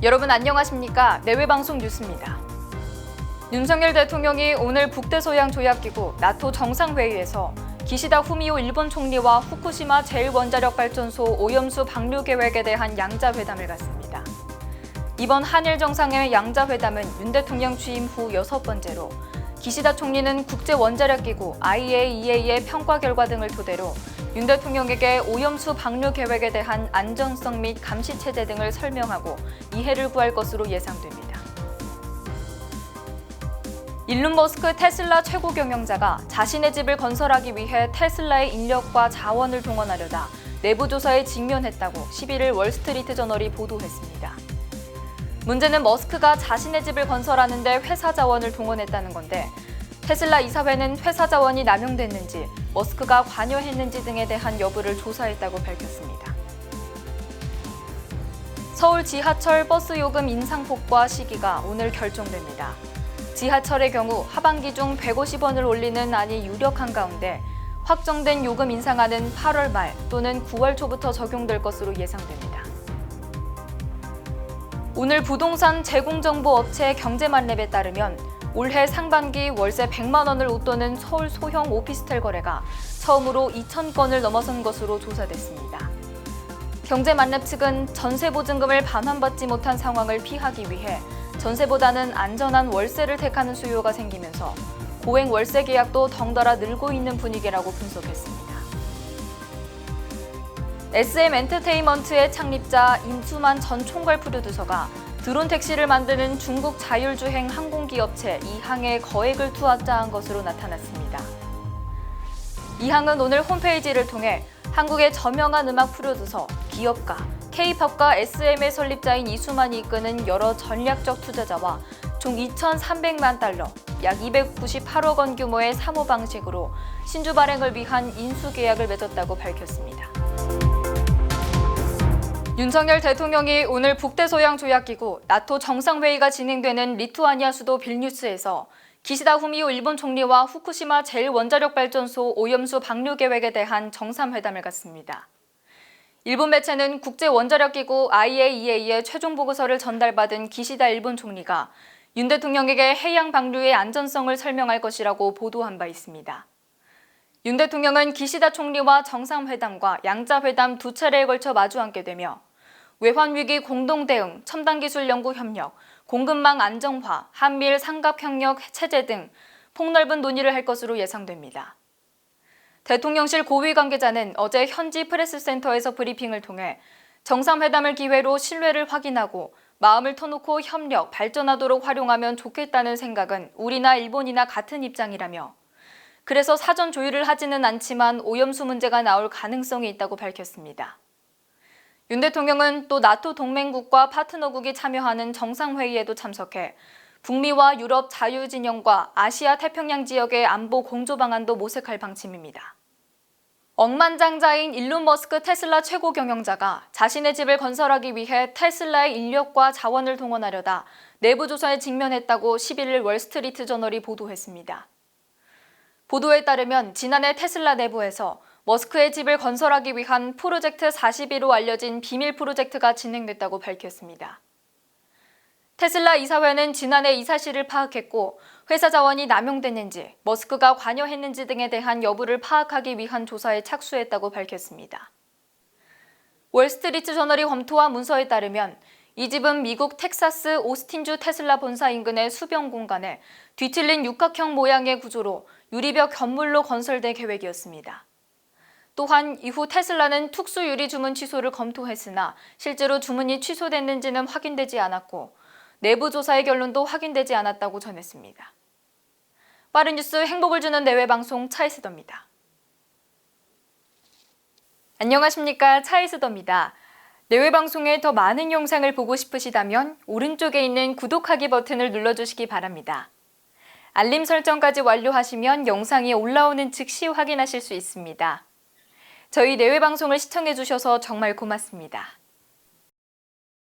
여러분 안녕하십니까? 내외방송 뉴스입니다. 윤석열 대통령이 오늘 북대서양 조약기구 나토 정상회의에서 기시다 후미오 일본 총리와 후쿠시마 제1원자력발전소 오염수 방류 계획에 대한 양자회담을 갖습니다. 이번 한일 정상회 양자회담은 윤 대통령 취임 후 여섯 번째로 기시다 총리는 국제원자력기구 IAEA의 평가 결과 등을 토대로 윤 대통령에게 오염수 방류 계획에 대한 안전성 및 감시 체제 등을 설명하고 이해를 구할 것으로 예상됩니다. 일론 머스크 테슬라 최고 경영자가 자신의 집을 건설하기 위해 테슬라의 인력과 자원을 동원하려다 내부 조사에 직면했다고 11일 월스트리트 저널이 보도했습니다. 문제는 머스크가 자신의 집을 건설하는데 회사 자원을 동원했다는 건데 테슬라 이사회는 회사 자원이 남용됐는지 머스크가 관여했는지 등에 대한 여부를 조사했다고 밝혔습니다. 서울 지하철 버스 요금 인상 폭과 시기가 오늘 결정됩니다. 지하철의 경우 하반기 중 150원을 올리는 안이 유력한 가운데 확정된 요금 인상안은 8월 말 또는 9월 초부터 적용될 것으로 예상됩니다. 오늘 부동산 제공정보 업체 경제만렙에 따르면 올해 상반기 월세 100만 원을 웃도는 서울 소형 오피스텔 거래가 처음으로 2천 건을 넘어선 것으로 조사됐습니다. 경제만렙 측은 전세 보증금을 반환받지 못한 상황을 피하기 위해 전세보다는 안전한 월세를 택하는 수요가 생기면서 고액 월세 계약도 덩달아 늘고 있는 분위기라고 분석했습니다. SM 엔터테인먼트의 창립자 임수만 전 총괄 프로듀서가 드론 택시를 만드는 중국 자율주행 항공기업체 이항에 거액을 투자한 것으로 나타났습니다. 이항은 오늘 홈페이지를 통해 한국의 저명한 음악 프로듀서, 기업가, K-팝과 SM의 설립자인 이수만이 이끄는 여러 전략적 투자자와 총 2,300만 달러, 약 298억 원 규모의 사모 방식으로 신주 발행을 위한 인수 계약을 맺었다고 밝혔습니다. 윤석열 대통령이 오늘 북대서양 조약기구 나토 정상회의가 진행되는 리투아니아 수도 빌뉴스에서 기시다 후미오 일본 총리와 후쿠시마 제1원자력발전소 오염수 방류 계획에 대한 정상회담을 갖습니다. 일본 매체는 국제원자력기구 IAEA의 최종 보고서를 전달받은 기시다 일본 총리가 윤 대통령에게 해양 방류의 안전성을 설명할 것이라고 보도한 바 있습니다. 윤 대통령은 기시다 총리와 정상회담과 양자회담 두 차례에 걸쳐 마주 앉게 되며 외환위기 공동대응, 첨단기술 연구 협력, 공급망 안정화, 한미일 삼각협력 체제 등 폭넓은 논의를 할 것으로 예상됩니다. 대통령실 고위 관계자는 어제 현지 프레스센터에서 브리핑을 통해 정상회담을 기회로 신뢰를 확인하고 마음을 터놓고 협력, 발전하도록 활용하면 좋겠다는 생각은 우리나 일본이나 같은 입장이라며 그래서 사전 조율을 하지는 않지만 오염수 문제가 나올 가능성이 있다고 밝혔습니다. 윤 대통령은 또 나토 동맹국과 파트너국이 참여하는 정상회의에도 참석해 북미와 유럽 자유진영과 아시아 태평양 지역의 안보 공조 방안도 모색할 방침입니다. 억만장자인 일론 머스크 테슬라 최고 경영자가 자신의 집을 건설하기 위해 테슬라의 인력과 자원을 동원하려다 내부 조사에 직면했다고 11일 월스트리트 저널이 보도했습니다. 보도에 따르면 지난해 테슬라 내부에서 머스크의 집을 건설하기 위한 프로젝트 42로 알려진 비밀 프로젝트가 진행됐다고 밝혔습니다. 테슬라 이사회는 지난해 이 사실을 파악했고 회사 자원이 남용됐는지 머스크가 관여했는지 등에 대한 여부를 파악하기 위한 조사에 착수했다고 밝혔습니다. 월스트리트 저널이 검토한 문서에 따르면 이 집은 미국 텍사스 오스틴주 테슬라 본사 인근의 수병 공간에 뒤틀린 육각형 모양의 구조로 유리벽 견물로 건설될 계획이었습니다. 또한 이후 테슬라는 특수 유리 주문 취소를 검토했으나 실제로 주문이 취소됐는지는 확인되지 않았고 내부 조사의 결론도 확인되지 않았다고 전했습니다. 빠른 뉴스 행복을 주는 내외 방송 차이스더입니다. 안녕하십니까 차이스더입니다. 내외 방송의 더 많은 영상을 보고 싶으시다면 오른쪽에 있는 구독하기 버튼을 눌러주시기 바랍니다. 알림 설정까지 완료하시면 영상이 올라오는 즉시 확인하실 수 있습니다. 저희 내외 방송을 시청해 주셔서 정말 고맙습니다.